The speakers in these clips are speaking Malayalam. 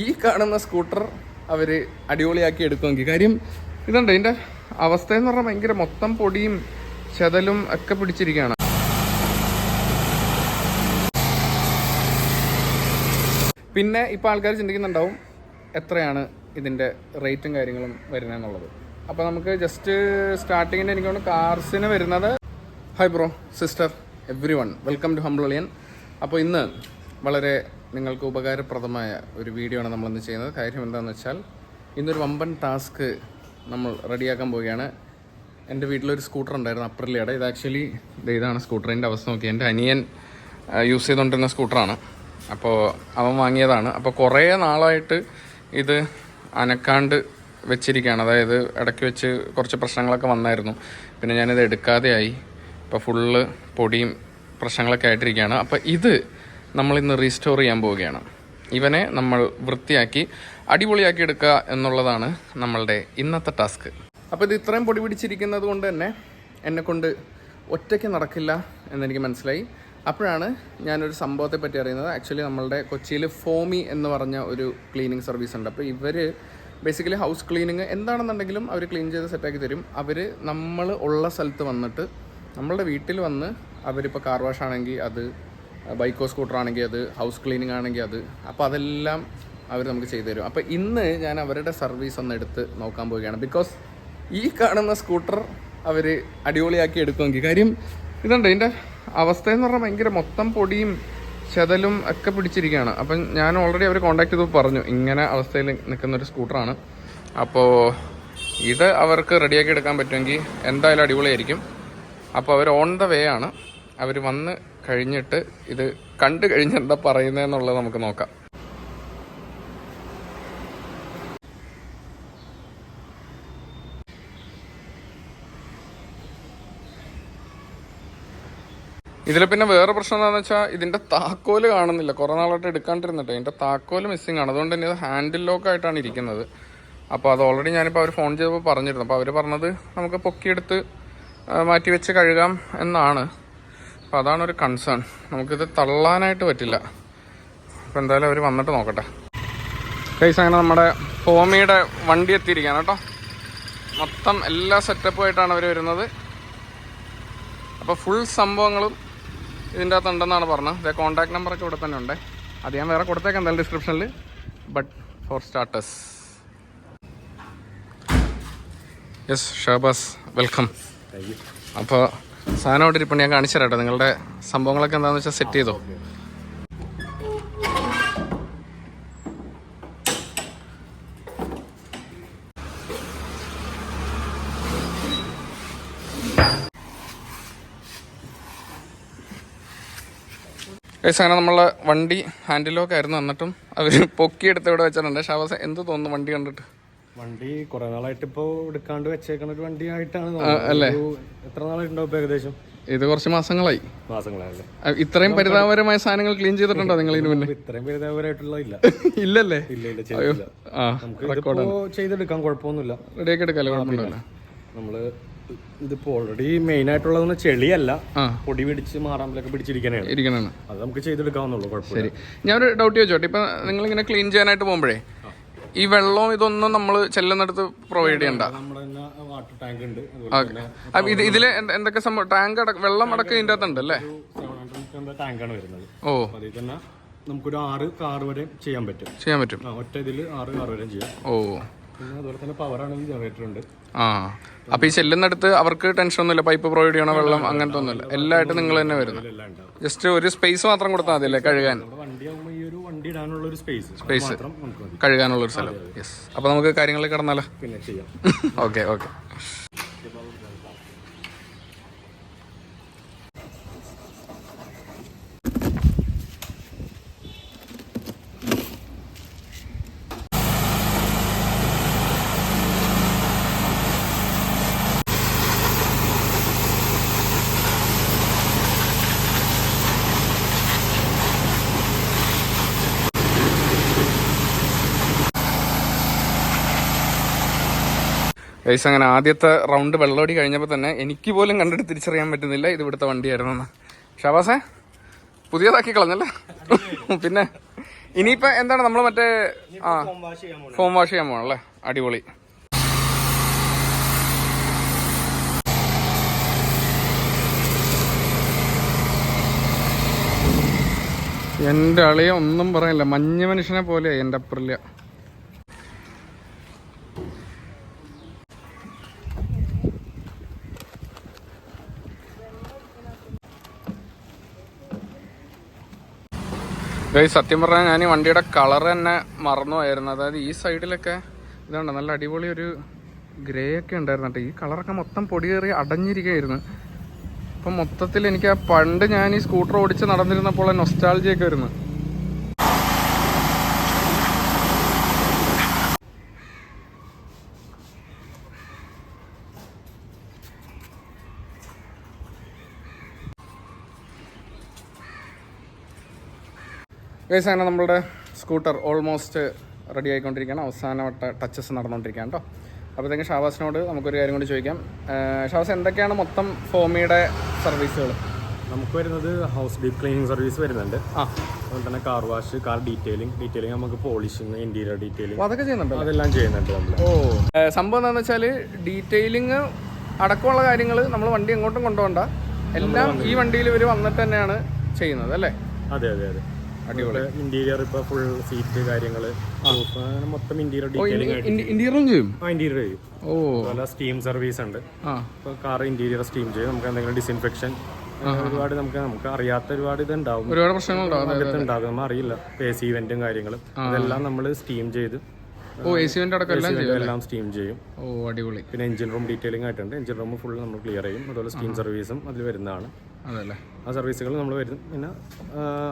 ഈ കാണുന്ന സ്കൂട്ടർ അവർ അടിപൊളിയാക്കി എടുക്കുമെങ്കിൽ. കാര്യം ഇതുണ്ട്? ഇതിന്റെ അവസ്ഥ എന്ന് പറഞ്ഞാൽ ഭയങ്കര മൊത്തം പൊടിയും ചെതലും ഒക്കെ പിടിച്ചിരിക്കുകയാണ്. പിന്നെ ഇപ്പോൾ ആൾക്കാർ ചിന്തിക്കുന്നുണ്ടാവും എത്രയാണ് ഇതിന്റെ റേറ്റും കാര്യങ്ങളും വരുന്നതെന്നുള്ളത്. അപ്പോൾ നമുക്ക് ജസ്റ്റ് സ്റ്റാർട്ടിങ്ങിന് എനിക്ക് തോന്നുന്നു കാർസിന് വരുന്നത്. Hi bro sister everyone welcome to ഹംബ്ലോളിയൻ അപ്പോൾ ഇന്ന് വളരെ നിങ്ങൾക്ക് ഉപകാരപ്രദമായ ഒരു വീഡിയോ ആണ് നമ്മളിന്ന് ചെയ്യുന്നത്. കാര്യം എന്താണെന്ന് വെച്ചാൽ ഇന്നൊരു വമ്പൻ ടാസ്ക് നമ്മൾ റെഡിയാക്കാൻ പോവുകയാണ്. എന്റെ വീട്ടിലൊരു സ്കൂട്ടർ ഉണ്ടായിരുന്നു അപ്രലിയുടെ. ഇത് ആക്ച്വലി ഇതാണ് സ്കൂട്ടറിന്റെ അവസ്ഥ നോക്കി. എന്റെ അനിയൻ യൂസ് ചെയ്തുകൊണ്ടിരുന്ന സ്കൂട്ടറാണ് അപ്പോൾ അവൻ വാങ്ങിയതാണ്. അപ്പോൾ കുറേ നാളായിട്ട് ഇത് അനക്കാണ്ട് വെച്ചിരിക്കുകയാണ്. അതായത് ഇടയ്ക്ക് വെച്ച് കുറച്ച് പ്രശ്നങ്ങളൊക്കെ വന്നായിരുന്നു. പിന്നെ ഞാനിത് എടുക്കാതെയായി. ഇപ്പോൾ ഫുള്ള് പൊടിയും പ്രശ്നങ്ങളൊക്കെ ആയിട്ടിരിക്കുകയാണ്. അപ്പോൾ ഇത് നമ്മളിന്ന് റീസ്റ്റോർ ചെയ്യാൻ പോവുകയാണ്. ഇവനെ നമ്മൾ വൃത്തിയാക്കി അടിപൊളിയാക്കി എടുക്കുക എന്നുള്ളതാണ് നമ്മളുടെ ഇന്നത്തെ ടാസ്ക് അപ്പോൾ ഇത് ഇത്രയും പൊടി പിടിച്ചിരിക്കുന്നത് കൊണ്ട് തന്നെ എന്നെക്കൊണ്ട് ഒറ്റയ്ക്ക് നടക്കില്ല എന്നെനിക്ക് മനസ്സിലായി. അപ്പോഴാണ് ഞാനൊരു സംഭവത്തെ പറ്റി അറിയുന്നത്. ആക്ച്വലി നമ്മളുടെ കൊച്ചിയിൽ ഫോമി എന്ന് പറഞ്ഞ ഒരു ക്ലീനിങ് സർവീസ് ഉണ്ട്. അപ്പോൾ ഇവർ ബേസിക്കലി ഹൗസ് ക്ലീനിങ് എന്താണെന്നുണ്ടെങ്കിലും അവർ ക്ലീൻ ചെയ്ത് സെറ്റാക്കി തരും. അവർ നമ്മൾ ഉള്ള സ്ഥലത്ത് വന്നിട്ട് നമ്മളുടെ വീട്ടിൽ വന്ന് അവരിപ്പോൾ കാർ വാഷ് ആണെങ്കിൽ അത് ബൈക്കോ സ്കൂട്ടർ ആണെങ്കിൽ അത് ഹൗസ് ക്ലീനിങ് ആണെങ്കിൽ അത്. അപ്പോൾ അതെല്ലാം അവർ നമുക്ക് ചെയ്തു തരും. അപ്പോൾ ഇന്ന് ഞാൻ അവരുടെ സർവീസ് ഒന്ന് എടുത്ത് നോക്കാൻ പോവുകയാണ്. ബിക്കോസ് ഈ കാണുന്ന സ്കൂട്ടർ അവർ അടിപൊളിയാക്കി എടുക്കുമെങ്കിൽ. കാര്യം ഇതുണ്ട് ഇതിന്റെ അവസ്ഥ എന്ന് പറഞ്ഞാൽ ഭയങ്കര മൊത്തം പൊടിയും ചെതലും ഒക്കെ പിടിച്ചിരിക്കുകയാണ്. അപ്പം ഞാൻ ഓൾറെഡി അവർ കോൺടാക്ട് ചെയ്ത് പറഞ്ഞു ഇങ്ങനെ അവസ്ഥയിൽ നിൽക്കുന്ന ഒരു സ്കൂട്ടറാണ്. അപ്പോൾ ഇത് അവർക്ക് റെഡിയാക്കി എടുക്കാൻ പറ്റുമെങ്കിൽ എന്തായാലും അടിപൊളിയായിരിക്കും. അപ്പോൾ അവർ ഓൺ ദ വേ ആണ്. അവർ വന്ന് കഴിഞ്ഞിട്ട് ഇത് കണ്ടു കഴിഞ്ഞ് എന്താ പറയുന്നതെന്നുള്ളത് നമുക്ക് നോക്കാം. ഇതിൽ പിന്നെ വേറെ പ്രശ്നം എന്താണെന്ന് വെച്ചാൽ ഇതിന്റെ താക്കോൽ കാണുന്നില്ല. കുറേ നാളായിട്ട് എടുക്കാണ്ടിരുന്നിട്ട് ഇതിന്റെ താക്കോൽ മിസ്സിംഗ് ആണ്. അതുകൊണ്ട് തന്നെ ഇത് ഹാൻഡിൽ ലോക്ക് ആയിട്ടാണ് ഇരിക്കുന്നത്. അപ്പോൾ അത് ഓൾറെഡി ഞാനിപ്പോൾ അവർ ഫോൺ ചെയ്തപ്പോൾ പറഞ്ഞിരുന്നു. അപ്പോൾ അവർ പറഞ്ഞത് നമുക്ക് പൊക്കിയെടുത്ത് മാറ്റി വെച്ച് കഴുകാം എന്നാണ്. അപ്പോൾ അതാണ് ഒരു കൺസേൺ നമുക്കിത് തള്ളാനായിട്ട് പറ്റില്ല. അപ്പോൾ എന്തായാലും അവർ വന്നിട്ട് നോക്കട്ടെ. കൈസ് അങ്ങനെ നമ്മുടെ ഹോമിയുടെ വണ്ടി എത്തിയിരിക്കുകയാണ് കേട്ടോ. മൊത്തം എല്ലാ സെറ്റപ്പുമായിട്ടാണ് അവർ വരുന്നത്. അപ്പോൾ ഫുൾ സംഭവങ്ങളും ഇതിന്റെ അകത്ത് ഉണ്ടെന്നാണ് പറഞ്ഞത്. ഇതേ കോൺടാക്ട് നമ്പറൊക്കെ ഇവിടെ തന്നെ ഉണ്ട്. അത് ഞാൻ വേറെ കൊടുത്തേക്കാം എന്തായാലും ഡിസ്ക്രിപ്ഷനിൽ but for starters yes Shahbaz welcome അപ്പോൾ സാധനം അവിടെ ഇരിപ്പുണ്ട്. ഞാൻ കാണിച്ചു തരാം നിങ്ങളുടെ സംഭവങ്ങളൊക്കെ എന്താണെന്ന് വെച്ചാൽ സെറ്റ് ചെയ്തോ. ഏ അങ്ങനെ നമ്മളെ വണ്ടി ഹാൻഡിലോക്കായിരുന്നു ആയിരുന്നു. എന്നിട്ടും അവർ പൊക്കിയെടുത്ത് ഇവിടെ വെച്ചിട്ടുണ്ട്. ഷാബാസ് എന്ത് തോന്നുന്നു വണ്ടി കണ്ടിട്ട്? വണ്ടി കുറെ നാളായിട്ട് ഇപ്പൊ എടുക്കാണ്ട് വെച്ചേക്കണ ഒരു വണ്ടി ആയിട്ടാണ് അല്ലേ? എത്ര നാളായിട്ടുണ്ടാവും ഏകദേശം? ഇത് കുറച്ച് മാസങ്ങളായി. മാസങ്ങളായല്ലേ? ഇത്രയും പരിതാപകരമായ സാധനങ്ങൾ ക്ലീൻ ചെയ്തിട്ടുണ്ടോ നിങ്ങൾ ഇതിനു മുന്നേ? ഇത്രയും പരിതാപകരമായിട്ടുള്ള ഇല്ല. ഇല്ലല്ലേ? ഇല്ല ഇതിപ്പോ ചെയ്തെടുക്കാൻ കുഴപ്പമൊന്നുമില്ല. റെഡിയാക്കി എടുക്കാല്ലോ? കുഴപ്പമില്ല നമ്മൾ ഇതിപ്പോ ഓൾറെഡി മെയിൻ ആയിട്ടുള്ളതെന്ന് ചെളിയല്ല. പൊടി പിടിച്ച് മാറാമ്പലൊക്കെ പിടിച്ചിരിക്കാനാണ് ഇരിക്കണാണ് അത് നമുക്ക് ചെയ്തെടുക്കാവുന്നുള്ളൂ കുഴപ്പമില്ല. ഞാനൊരു ഡൗട്ട് ചോദിച്ചോട്ടെ? ഇപ്പൊ നിങ്ങൾ ഇങ്ങനെ ക്ലീൻ ചെയ്യാനായിട്ട് പോകുമ്പോഴേ ഈ വെള്ളവും ഇതൊന്നും നമ്മൾ ചെല്ലുന്നിടത്ത് പ്രൊവൈഡ് ചെയ്യണ്ട. വാട്ടർ ടാങ്ക് ഉണ്ട്. ഇത് ഇതിൽ എന്തൊക്കെ സംഭവം? ടാങ്ക് അടക്കം വെള്ളം അടക്കം ഇതിന്റെ അകത്തുണ്ട് അല്ലേ? ടാങ്കാണ് വരുന്നത്. ഓ. അതിൽ തന്നെ നമുക്കൊരു ആറ് കാർ വരെ ചെയ്യാൻ പറ്റും. ചെയ്യാൻ പറ്റും. ഒറ്റ ഇതിൽ ആറ് കാർ വരെ ചെയ്യാം. ഓ. അതുപോലെ തന്നെ പവറാണെങ്കിൽ ജനറേറ്റർ ഉണ്ട്. ആ. അപ്പൊ ഈ ചെല്ലുന്നിടത്ത് അവർക്ക് ടെൻഷൻ ഒന്നുമില്ല. പൈപ്പ് പ്രൊവൈഡ് ചെയ്യണോ വെള്ളം അങ്ങനത്തെ ഒന്നുമില്ല. എല്ലായിട്ട് നിങ്ങൾ തന്നെ വരുന്നു ജസ്റ്റ് ഒരു സ്പേസ് മാത്രം കൊടുത്താൽ മതി അല്ലേ കഴുകാൻ? നമ്മുടെ ഇടാനുള്ള ഒരു സ്പേസ് സ്പേസ് കഴുകാനുള്ള ഒരു സ്ഥലം. യെസ് അപ്പൊ നമുക്ക് കാര്യങ്ങളിൽ കടന്നാലോ? പിന്നെ ചെയ്യാം. ഓക്കെ ഓക്കെ ഗൈസ് അങ്ങനെ ആദ്യത്തെ റൗണ്ട് വെള്ളോടി കഴിഞ്ഞപ്പോൾ തന്നെ എനിക്ക് പോലും കണ്ടിട്ട് തിരിച്ചറിയാൻ പറ്റുന്നില്ല ഇത് ഇവിടുത്തെ വണ്ടിയായിരുന്നു ഷാബാസേ പുതിയതാക്കി കളഞ്ഞല്ലേ? പിന്നെ ഇനിയിപ്പോ എന്താണ് നമ്മൾ മറ്റേ ആ ഫോം വാഷ് ചെയ്യാൻ പോകണം അല്ലേ അടിപൊളി. എന്റെ അളിയ ഒന്നും പറയില്ല മഞ്ഞ മനുഷ്യനെ പോലെ എന്റെ അപ്പറില്ല ഗൈസ് സത്യം പറഞ്ഞാൽ ഞാൻ ഈ വണ്ടിയുടെ കളർ തന്നെ മറന്നു പോയായിരുന്നു. അതായത് ഈ സൈഡിലൊക്കെ ഇതാണ് നല്ല അടിപൊളി ഒരു ഗ്രേ ഒക്കെ ഉണ്ടായിരുന്നു കേട്ടോ ഈ കളറൊക്കെ മൊത്തം പൊടി കയറി അടഞ്ഞിരിക്കുകയായിരുന്നു. അപ്പം മൊത്തത്തിൽ എനിക്ക് ആ പണ്ട് ഞാൻ ഈ സ്കൂട്ടർ ഓടിച്ച് നടന്നിരുന്നപ്പോൾ നൊസ്റ്റാൾജിയൊക്കെ വരുന്നു ഗൈസ് അങ്ങനെ നമ്മളുടെ സ്കൂട്ടർ ഓൾമോസ്റ്റ് റെഡി ആയിക്കൊണ്ടിരിക്കുകയാണ്. അവസാനവട്ട ടച്ചസ് നടന്നുകൊണ്ടിരിക്കുകയാണ് കേട്ടോ അപ്പോഴത്തേക്കും ഷാവാസിനോട് നമുക്കൊരു കാര്യം കൂടി ചോദിക്കാം. ഷാബാസ് ഷാവാസ് എന്തൊക്കെയാണ് മൊത്തം ഫോമിയുടെ സർവീസുകൾ നമുക്ക് വരുന്നത് ഹൗസ് ഡീപ് ക്ലീനിങ് സർവീസ് വരുന്നുണ്ട്. ആ. അതുപോലെ തന്നെ car wash car detailing detailing നമുക്ക് പോളിഷിങ് ഇന്റീരിയർ ഡീറ്റെയിലിംഗ് അതൊക്കെ ചെയ്യുന്നുണ്ട് അതെല്ലാം ചെയ്യുന്നുണ്ട് നമ്മൾ ഓ. സംഭവം എന്താണെന്ന് വെച്ചാൽ ഡീറ്റെയിലിംഗ് അടക്കമുള്ള കാര്യങ്ങൾ നമ്മൾ വണ്ടി എങ്ങോട്ടും കൊണ്ടുപോകണ്ട. എല്ലാം ഈ വണ്ടിയിൽ ഇവർ വന്നിട്ട് തന്നെയാണ് ചെയ്യുന്നത് അല്ലേ? അതെ അതെ അതെ. ഇന്റീരിയർ ഇപ്പൊ ഫുൾ സീറ്റ് അങ്ങനെ മൊത്തം ഇന്റീരിയർ ഇന്റീരിയറും ചെയ്യും? ആ ഇന്റീരിയർ ചെയ്യും. ഓ. അതുപോലെ സ്റ്റീം സർവീസ് ഉണ്ട്. ഇപ്പൊ കാർ ഇന്റീരിയർ സ്റ്റീം ചെയ്യും. നമുക്ക് എന്തെങ്കിലും ഡിസിൻഫെക്ഷൻ ഒരുപാട് നമുക്ക് നമുക്ക് അറിയാത്ത ഒരുപാട് ഇത് ഉണ്ടാവും ഒരുപാട് പ്രശ്നങ്ങളുണ്ടോ അതെ അകത്ത് ഉണ്ടാകും നമ്മൾ അറിയില്ല എ സി ഇവന്റും കാര്യങ്ങളും. അതെല്ലാം നമ്മൾ സ്റ്റീം ചെയ്ത് ഓ എ സി അടക്കം എല്ലാം ചെയ്യും എല്ലാം സ്റ്റീം ചെയ്യും. ഓ അടിപൊളി. പിന്നെ എഞ്ചിൻ റൂം ഡീറ്റെയിലിംഗ് ആയിട്ടുണ്ട്. എഞ്ചിൻ റൂം ഫുൾ നമ്മൾ ക്ലിയർ ചെയ്യും. അതുപോലെ സ്റ്റീം സർവീസും അതിൽ വരുന്നതാണ്. അതല്ലേ? ആ സർവീസുകൾ നമ്മൾ വരും. പിന്നെ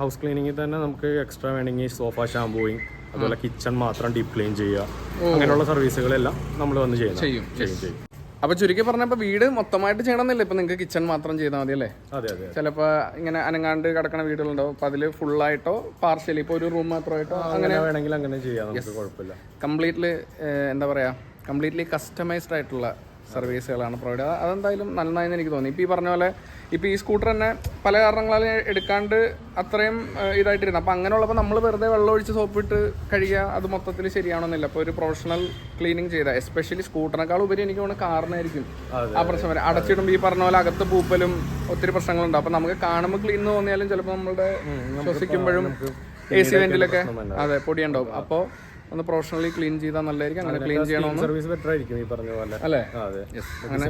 ഹൗസ് ക്ലീനിങ്ങിൽ തന്നെ നമുക്ക് എക്സ്ട്രാ വേണമെങ്കിൽ സോഫ ഷാംപൂയിങ് അതുപോലെ കിച്ചൺ മാത്രം ഡീപ് ക്ലീൻ ചെയ്യുക. അങ്ങനെയുള്ള സർവീസുകളെല്ലാം നമ്മൾ വന്ന് ചെയ്യും. ചെയ്യും ചെയ്യും. അപ്പൊ ചുരുക്കി പറഞ്ഞപ്പോ വീട് മൊത്തമായിട്ട് ചെയ്യണമെന്നില്ല. ഇപ്പൊ നിങ്ങൾക്ക് കിച്ചൺ മാത്രം ചെയ്താൽ മതി അല്ലേ? ചിലപ്പോ ഇങ്ങനെ അനങ്ങാണ്ട് കിടക്കണ വീടുകളുണ്ടാവും അപ്പൊ അതിൽ ഫുൾ ആയിട്ടോ പാർഷ്യലി ഇപ്പൊ ഒരു റൂം മാത്രമായിട്ടോ അങ്ങനെ വേണമെങ്കിൽ അങ്ങനെ ചെയ്യാം. കംപ്ലീറ്റ്ലി എന്താ പറയാ കംപ്ലീറ്റ്ലി കസ്റ്റമൈസ്ഡ് ആയിട്ടുള്ള സർവീസുകളാണ് പ്രൊവൈഡ് ചെയ്തത് അതെന്തായാലും നന്നായെന്ന് എനിക്ക് തോന്നി. ഇപ്പോൾ ഈ പറഞ്ഞ പോലെ ഇപ്പോൾ ഈ സ്കൂട്ടർ തന്നെ പല കാരണങ്ങളാൽ എടുക്കാണ്ട് അത്രയും ഇതായിട്ടിരുന്നു. അപ്പോൾ അങ്ങനെയുള്ളപ്പോൾ നമ്മൾ വെറുതെ വെള്ളം ഒഴിച്ച് സോപ്പിട്ട് കഴിയുക അത് മൊത്തത്തിൽ ശരിയാണെന്നില്ല അപ്പോൾ ഒരു പ്രൊഫഷണൽ ക്ലീനിങ് ചെയ്ത. എസ്പെഷ്യലി സ്കൂട്ടറിനേക്കാൾ ഉപരി എനിക്ക് തോന്നുന്നു കാറിനായിരിക്കും ആ പ്രശ്നം വരെ. അടച്ചിടുമ്പോൾ ഈ പറഞ്ഞ പോലെ അകത്ത് പൂപ്പലും ഒത്തിരി പ്രശ്നങ്ങളുണ്ട്. അപ്പോൾ നമുക്ക് കാണുമ്പോൾ ക്ലീൻ എന്ന് തോന്നിയാലും ചിലപ്പോൾ നമ്മളുടെ ശ്വസിക്കുമ്പോഴും എ സി വെന്റിലൊക്കെ അതെ പൊടിയുണ്ടാവും. അപ്പോൾ ഒന്ന് പ്രൊഫഷണലി ക്ലീൻ ചെയ്താൽ നല്ലതായിരിക്കും. അങ്ങനെ ക്ലീൻ ചെയ്യണമെന്ന്. സർവീസ് ബെറ്റർ ആയിരിക്കും ഈ പറഞ്ഞ പോലെ. അല്ലേ?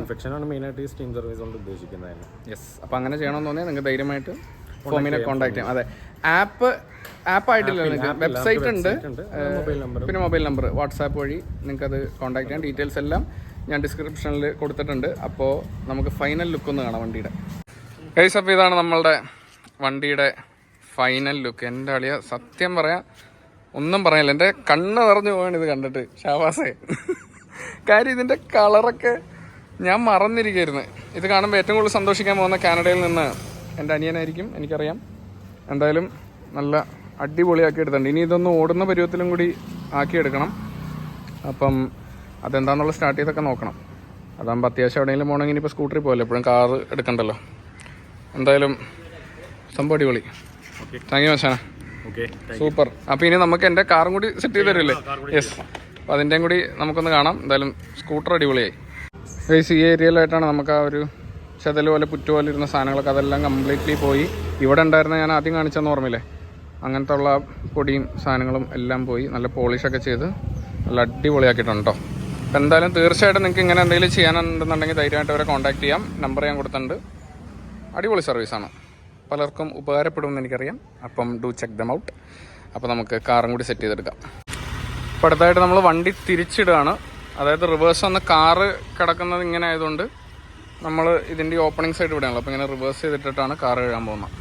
ഇൻഫെക്ഷൻ ആണ് മെയിൻ ആയിട്ട് ഈ സ്റ്റീം സർവീസ് കൊണ്ട് ഉദ്ദേശിക്കുന്നത് യെസ് അപ്പോൾ അങ്ങനെ ചെയ്യണമെന്ന് തോന്നിയാൽ നിങ്ങൾക്ക് ധൈര്യമായിട്ട് ഫോമിനെ കോൺടാക്ട് ചെയ്യാം. അതെ. ആപ്പ് ആപ്പ് ആയിട്ടില്ല നിങ്ങൾക്ക്? വെബ്സൈറ്റ് ഉണ്ട്. മൊബൈൽ നമ്പർ പിന്നെ മൊബൈൽ നമ്പർ വാട്സാപ്പ് വഴി നിങ്ങൾക്ക് അത് കോൺടാക്ട് ചെയ്യാം. ഡീറ്റെയിൽസ് എല്ലാം ഞാൻ ഡിസ്ക്രിപ്ഷനിൽ കൊടുത്തിട്ടുണ്ട്. അപ്പോൾ നമുക്ക് ഫൈനൽ ലുക്ക് ഒന്ന് കാണാം വണ്ടിയുടെ. ഗൈസ് അപ്പോൾ ഇതാണ് നമ്മളുടെ വണ്ടിയുടെ ഫൈനൽ ലുക്ക് എന്റെ അളിയ സത്യം പറയാം ഒന്നും പറയാനില്ല. എന്റെ കണ്ണ് നിറഞ്ഞു പോവാണ് ഇത് കണ്ടിട്ട് ഷാവാസേ കാര്യം ഇതിന്റെ കളറൊക്കെ ഞാൻ മറന്നിരിക്കുകയായിരുന്നു. ഇത് കാണുമ്പോൾ ഏറ്റവും കൂടുതൽ സന്തോഷിക്കാൻ പോകുന്ന കാനഡയിൽ നിന്ന് എന്റെ അനിയനായിരിക്കും എനിക്കറിയാം. എന്തായാലും നല്ല അടിപൊളിയാക്കി എടുത്തിട്ടുണ്ട്. ഇനി ഇതൊന്ന് ഓടുന്ന പരുവത്തിലും കൂടി ആക്കിയെടുക്കണം. അപ്പം അതെന്താണെന്നുള്ള സ്റ്റാർട്ട് ചെയ്തൊക്കെ നോക്കണം. അതാകുമ്പോൾ അത്യാവശ്യം എവിടെയെങ്കിലും പോകണമെങ്കിൽ ഇപ്പോൾ സ്കൂട്ടറിൽ പോകല്ലോ എപ്പോഴും കാറ് എടുക്കണ്ടല്ലോ. എന്തായാലും സംഭവം അടിപൊളി. Thank you മച്ചാന. Okay super. അപ്പോൾ ഇനി നമുക്ക് എന്റെ കാറും കൂടി സെറ്റ് ചെയ്ത് തരില്ലേ? യെസ് അപ്പോൾ അതിന്റെയും കൂടി നമുക്കൊന്ന് കാണാം. എന്തായാലും സ്കൂട്ടർ അടിപൊളിയായി. ഗൈസ് ഈ ഏരിയയിലായിട്ടാണ് നമുക്ക് ആ ഒരു ചെതൽ പോലെ പുറ്റു പോലെ ഇരുന്ന സാധനങ്ങളൊക്കെ അതെല്ലാം കംപ്ലീറ്റ്ലി പോയി. ഇവിടെ ഉണ്ടായിരുന്ന ഞാൻ ആദ്യം കാണിച്ചെന്ന് ഓർമ്മയില്ലേ? അങ്ങനത്തെ ഉള്ള പൊടിയും സാധനങ്ങളും എല്ലാം പോയി. നല്ല പോളിഷൊക്കെ ചെയ്ത് നല്ല അടിപൊളിയാക്കിയിട്ടുണ്ട് കേട്ടോ അപ്പോൾ എന്തായാലും തീർച്ചയായിട്ടും നിങ്ങൾക്ക് ഇങ്ങനെ എന്തെങ്കിലും ചെയ്യാനുണ്ടെന്നുണ്ടെങ്കിൽ ധൈര്യമായിട്ട് അവരെ കോൺടാക്ട് ചെയ്യാം. നമ്പർ ഞാൻ കൊടുത്തിട്ടുണ്ട്. അടിപൊളി സർവീസാണ് പലർക്കും ഉപകാരപ്പെടുമെന്ന് എനിക്കറിയാം. അപ്പം ഡു ചെക്ക് ദം ഔട്ട് അപ്പോൾ നമുക്ക് കാറും കൂടി സെറ്റ് ചെയ്തെടുക്കാം. അപ്പോൾ അടുത്തായിട്ട് നമ്മൾ വണ്ടി തിരിച്ചിടുകയാണ്. അതായത് റിവേഴ്സ് വന്ന് കാറ് കിടക്കുന്നത് ഇങ്ങനെ ആയതുകൊണ്ട് നമ്മൾ ഇതിന്റെ ഓപ്പണിംഗ് സൈഡ് ഇവിടെയാണല്ലോ. അപ്പോൾ ഇങ്ങനെ റിവേഴ്സ് ചെയ്തിട്ടിട്ടാണ് കാറ് കഴുകാൻ പോകുന്നത്.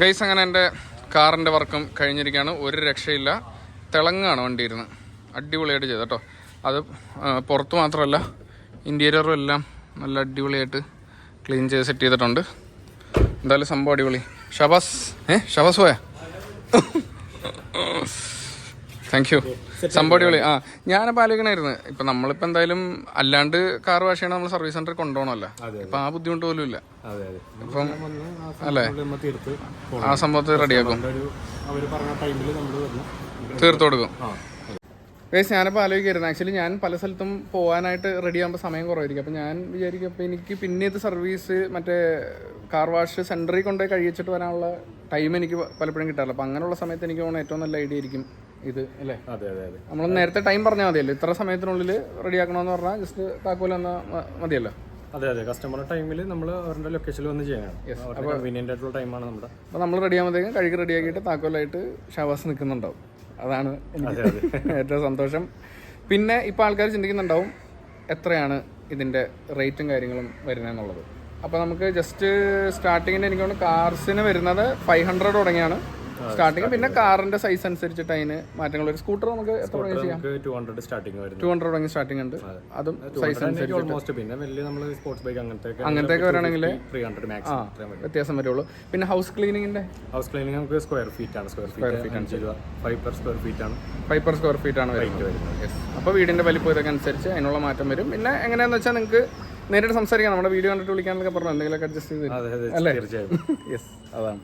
ഗൈസ് അങ്ങനെ എന്റെ കാറിന്റെ വർക്കും കഴിഞ്ഞിരിക്കുകയാണ്. ഒരു രക്ഷയില്ല. തിളങ്ങാണ് വണ്ടി ഇരുന്ന് അടിപൊളിയായിട്ട് ചെയ്ത് കേട്ടോ. അത് പുറത്ത് മാത്രമല്ല ഇന്റീരിയറും എല്ലാം നല്ല അടിപൊളിയായിട്ട് ക്ലീൻ ചെയ്ത് സെറ്റ് ചെയ്തിട്ടുണ്ട്. എന്തായാലും സംഭവം അടിപൊളി. ഷബാസ് ഏ? ഷബാസ് പോയാ? താങ്ക് യു സംഭവം വിളി ആ ഞാനപ്പോൾ ആലോചിക്കണായിരുന്നു. ഇപ്പം നമ്മളിപ്പോൾ എന്തായാലും അല്ലാണ്ട് കാർ വാഷ് ചെയ്യണം നമ്മൾ സർവീസ് സെന്ററിൽ കൊണ്ടുപോകണമല്ലോ. അപ്പം ആ ബുദ്ധിമുട്ട് പോലും ഇല്ല. അപ്പം അല്ലേ? ആ സംഭവത്തെ റെഡിയാക്കും തീർത്തു കൊടുക്കും. വേസ് ഞാനിപ്പോൾ ആലോചിക്കായിരുന്നു ആക്ച്വലി ഞാൻ പല സ്ഥലത്തും പോകാനായിട്ട് റെഡി ആകുമ്പോൾ സമയം കുറവായിരിക്കും. അപ്പോൾ ഞാൻ വിചാരിക്കും അപ്പോൾ എനിക്ക് പിന്നെ ഇത് സർവീസ് മറ്റേ കാർ വാഷ് സെന്ററിൽ കൊണ്ടുപോയി കഴിച്ചിട്ട് വരാനുള്ള ടൈം എനിക്ക് പലപ്പോഴും കിട്ടാറില്ല. അപ്പോൾ അങ്ങനെയുള്ള സമയത്ത് എനിക്ക് തോന്നുന്നു ഏറ്റവും നല്ല ഐഡിയ ആയിരിക്കും. ഇത് അല്ലേ? അതെ അതെ അതെ. നമ്മൾ നേരത്തെ ടൈം പറഞ്ഞാൽ മതിയല്ലോ. ഇത്ര സമയത്തിനുള്ളിൽ റെഡി ആക്കണമെന്ന് പറഞ്ഞാൽ ജസ്റ്റ് താക്കോൽ എന്നാൽ മതിയല്ലോ. അതെ അതെ. കസ്റ്റമറുടെ ടൈമിൽ നമ്മൾ അവരുടെ ലൊക്കേഷനിൽ വന്ന് ചെയ്യാനാണ്. അവരുടെ കൺവീനിയന്റ് ആയിട്ടുള്ള ടൈമാണ് നമ്മുടെ. അപ്പോൾ നമ്മൾ റെഡി ആകുമ്പോഴത്തേക്കും കഴുകി റെഡി ആക്കിയിട്ട് താക്കോലായിട്ട് ഷവാസ് നിൽക്കുന്നുണ്ടാവും. അതാണ് ഏറ്റവും സന്തോഷം. പിന്നെ ഇപ്പോൾ ആൾക്കാർ ചിന്തിക്കുന്നുണ്ടാവും എത്രയാണ് ഇതിന്റെ റേറ്റും കാര്യങ്ങളും വരുന്നതെന്നുള്ളത്. അപ്പോൾ നമുക്ക് ജസ്റ്റ് സ്റ്റാർട്ടിങ്ങിന്റെ എനിക്ക് തോന്നുന്നു കാർസിന് വരുന്നത് ഫൈവ് ഹൺഡ്രഡ് തുടങ്ങിയാണ്. സ്റ്റാർട്ടിങ് പിന്നെ കാറിന്റെ സൈസ് അനുസരിച്ചിട്ട് അതിന് മാറ്റങ്ങൾ ഒരു സ്കൂട്ടർ നമുക്ക് എത്ര തുടങ്ങി ചെയ്യാം? ടു ഹൺഡ്രഡ് സ്റ്റാർട്ടിങ് വരും ടു ഹൺഡ്രഡ് തുടങ്ങി സ്റ്റാർട്ടിംഗ് ഉണ്ട്. അതും. സൈസ് അനുസരിച്ച് ഓൾമോസ്റ്റ് പിന്നെ വലിയ നമ്മൾ സ്പോർട്സ് ബൈക്ക് അങ്ങനത്തെ അങ്ങനത്തെയൊക്കെ വരാണെങ്കിൽ ത്രീ ഹൺഡ്രഡ് മാക്സ് വ്യത്യാസം വരുള്ളൂ. പിന്നെ ഹൗസ് ക്ലീനിങ്ങിന്റെ ഹൗസ് ക്ലീനിങ് നമുക്ക് സ്ക്വയർ ഫീറ്റ് ആണ്. സ്ക്വയർ ഫീറ്റ് അഞ്ച് രൂപ. ഫൈവ് പെർ സ്ക്വയർ ഫീറ്റ് ആണ്. ഫൈവ് പെർ സ്ക്വയർ ഫീറ്റ് ആണ് വരുന്നത്. അപ്പോൾ വീടിന്റെ വലിപ്പം ഇതൊക്കെ അനുസരിച്ച് അതിനുള്ള മാറ്റം വരും. പിന്നെ എങ്ങനെയാണെന്ന് വെച്ചാൽ നിങ്ങൾക്ക് നേരിട്ട് സംസാരിക്കാം. നമ്മുടെ വീഡിയോ കണ്ടിട്ട് വിളിക്കാനൊക്കെ പറഞ്ഞു എന്തെങ്കിലുമൊക്കെ അഡ്ജസ്റ്റ് ചെയ്ത് അല്ലേ? തീർച്ചയായും. യെസ് അതാണ്.